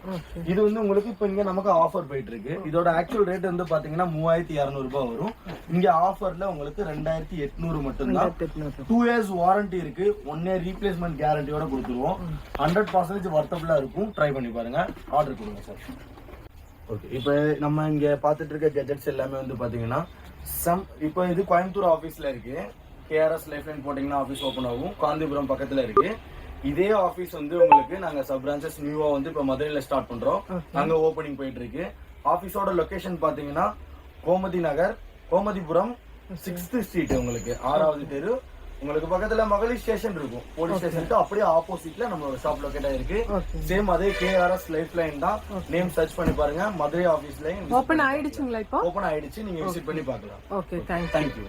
இது வந்து உங்களுக்கு இப்போ இங்க நமக்கு ஆஃபர் போயிட்டு இருக்கு இதோட ஆக்சுவல் ரேட் வந்து பாத்தீங்கன்னா மூவாயிரத்தி இரநூறு ரூபாய் வரும். இங்க ஆஃபர்ல உங்களுக்கு ரெண்டாயிரத்தி எட்நூறு மட்டும்தான். டூ இயர்ஸ் வாரண்டி இருக்கு. ஒன் இயர் ரீப்ளேஸ்மெண்ட் கேரண்டியோட கொடுத்துருவோம். ஹண்ட்ரட் பர்சன்டேஜ் வர்த்தபிளா இருக்கும். ட்ரை பண்ணி பாருங்க. ஆர்டர் கொடுங்க சார் ஓகே இப்போ நம்ம இங்க பார்த்துட்டு இருக்க கெஜெட்ஸ் எல்லாமே வந்து பாத்தீங்கன்னா சம் இப்போ இது கோயம்புத்தூர் ஆஃபீஸ்ல இருக்கு. கேஆர்எஸ் லைஃப் லைன் போட்டிங்கன்னா ஆஃபீஸ் ஓப்பன் ஆகும். காந்திபுரம் பக்கத்துல இருக்கு. இதே ஆஃபீஸ் வந்து உங்களுக்கு நாங்க சப் பிரான்ச்சஸ் நியூவா வந்து இப்போ மதுரையில ஸ்டார்ட் பண்றோம். அங்க ஓப்பனிங் போயிட்டு இருக்கு. ஆஃபீஸோட லொகேஷன் பாத்தீங்கன்னா கோமதி நகர் கோமதிபுரம் சிக்ஸ்த் ஸ்ட்ரீட் உங்களுக்கு. ஆறாவது தெரு உங்களுக்கு பக்கத்துல மகளிர் ஸ்டேஷன் இருக்கும். போலீஸ் ஸ்டேஷனுக்கு அப்படியே ஆப்போசிட்ல நம்மளோட ஷாப் லொகேட் ஆயிருக்கு சேம் அதே கேஆர்எஸ் லைஃப் லைன் தான். நேம் சர்ச் பண்ணி பாருங்க. மதுரை ஆபீஸ்லயும் ஓப்பன் ஆயிடுச்சுங்களா இப்போ? ஓபன் ஆயிடுச்சு. நீங்க விசிட் பண்ணி பார்க்கலாம். Okay thank you